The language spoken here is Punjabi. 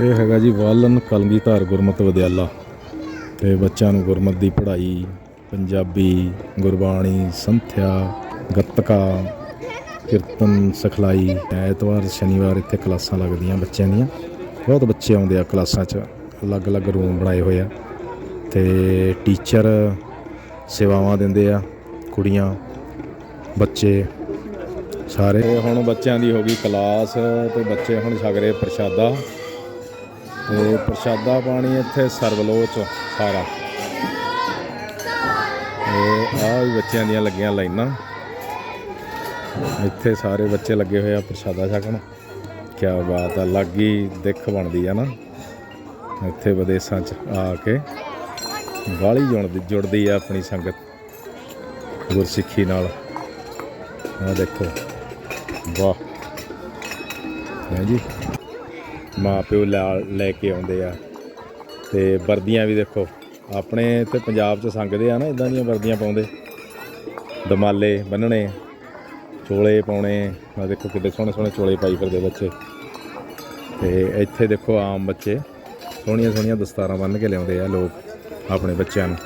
ਇਹ ਹੈਗਾ ਜੀ ਵਾਲਨ ਕਲਗੀਧਰ ਗੁਰਮਤਿ ਵਿਦਿਆਲਾ। ਤੇ ਬੱਚਿਆਂ ਨੂੰ ਗੁਰਮਤ ਦੀ ਪੜ੍ਹਾਈ, ਪੰਜਾਬੀ, ਗੁਰਬਾਣੀ, ਸੰਥਿਆ, ਗੱਤਕਾ, ਕੀਰਤਨ, ਸਿਖਲਾਈ, ਐਤਵਾਰ, ਸ਼ਨੀਵਾਰ ਇੱਥੇ ਕਲਾਸਾਂ ਲੱਗਦੀਆਂ ਬੱਚਿਆਂ ਦੀਆਂ। ਬਹੁਤ ਬੱਚੇ ਆਉਂਦੇ ਆ ਕਲਾਸਾਂ 'ਚ, ਅਲੱਗ-ਅਲੱਗ ਰੂਮ ਬਣਾਏ ਹੋਏ ਆ। ਤੇ ਟੀਚਰ ਸੇਵਾਵਾਂ ਦਿੰਦੇ ਆ ਕੁੜੀਆਂ, ਬੱਚੇ, ਸਾਰੇ। ਹੁਣ ਬੱਚਿਆਂ ਦੀ ਹੋ ਗਈ ਕਲਾਸ ਤੇ ਬੱਚੇ ਹੁਣ ਛਕ ਰਹੇ ਪ੍ਰਸ਼ਾਦਾ। ਤੇ ਪ੍ਰਸ਼ਾਦਾ ਪਾਣੀ ਇੱਥੇ ਸਰਵਲੋਚ ਸਾਰਾ ਤੇ ਆਹ ਬੱਚਿਆਂ ਦੀਆਂ ਲੱਗੀਆਂ ਲਾਈਨਾਂ। ਇੱਥੇ ਸਾਰੇ ਬੱਚੇ ਲੱਗੇ ਹੋਏ ਆ ਪ੍ਰਸ਼ਾਦਾ ਛਕਣ। ਕੀ ਬਾਤ ਆ, ਲੱਗੀ ਦਿੱਖ ਬਣਦੀ ਆ ਨਾ। ਇੱਥੇ ਵਿਦੇਸ਼ਾਂ 'ਚ ਆ ਕੇ ਬਾਹਲੀ ਜੁੜਦੀ ਜੁੜਦੀ ਆ ਆਪਣੀ ਸੰਗਤ ਗੁਰਸਿੱਖੀ ਨਾਲ। ਆ ਦੇਖੋ, ਵਾਹ। ਹੈ ਜੀ? ਮਾਂ ਪਿਓ ਲਾ- ਲੈ ਕੇ ਆਉਂਦੇ ਆ। ਤੇ ਵਰਦੀਆਂ ਵੀ ਦੇਖੋ, ਆਪਣੇ ਤੇ ਪੰਜਾਬ 'ਚ ਸੰਗਦੇ ਆ ਨਾ ਇਦਾਂ ਦੀਆਂ ਵਰਦੀਆਂ ਪਾਉਂਦੇ। ਦਮਾਲੇ ਬੰਨਣੇ ਚੋਲੇ ਪਾਉਣੇ ਆ ਦੇਖੋ ਕਿੱਡੇ ਸੋਹਣੇ ਸੋਹਣੇ ਚੋਲੇ ਪਾਈ ਫਿਰਦੇ ਬੱਚੇ। ਤੇ ਇੱਥੇ ਦੇਖੋ ਆਮ ਬੱਚੇ ਸੋਹਣੀਆਂ ਸੋਹਣੀਆਂ ਦਸਤਾਰਾਂ ਬੰਨ੍ਹ ਕੇ ਲਿਆਉਂਦੇ ਆ ਲੋਕ, ਆਪਣੇ ਬੱਚਿਆਂ ਨੂੰ।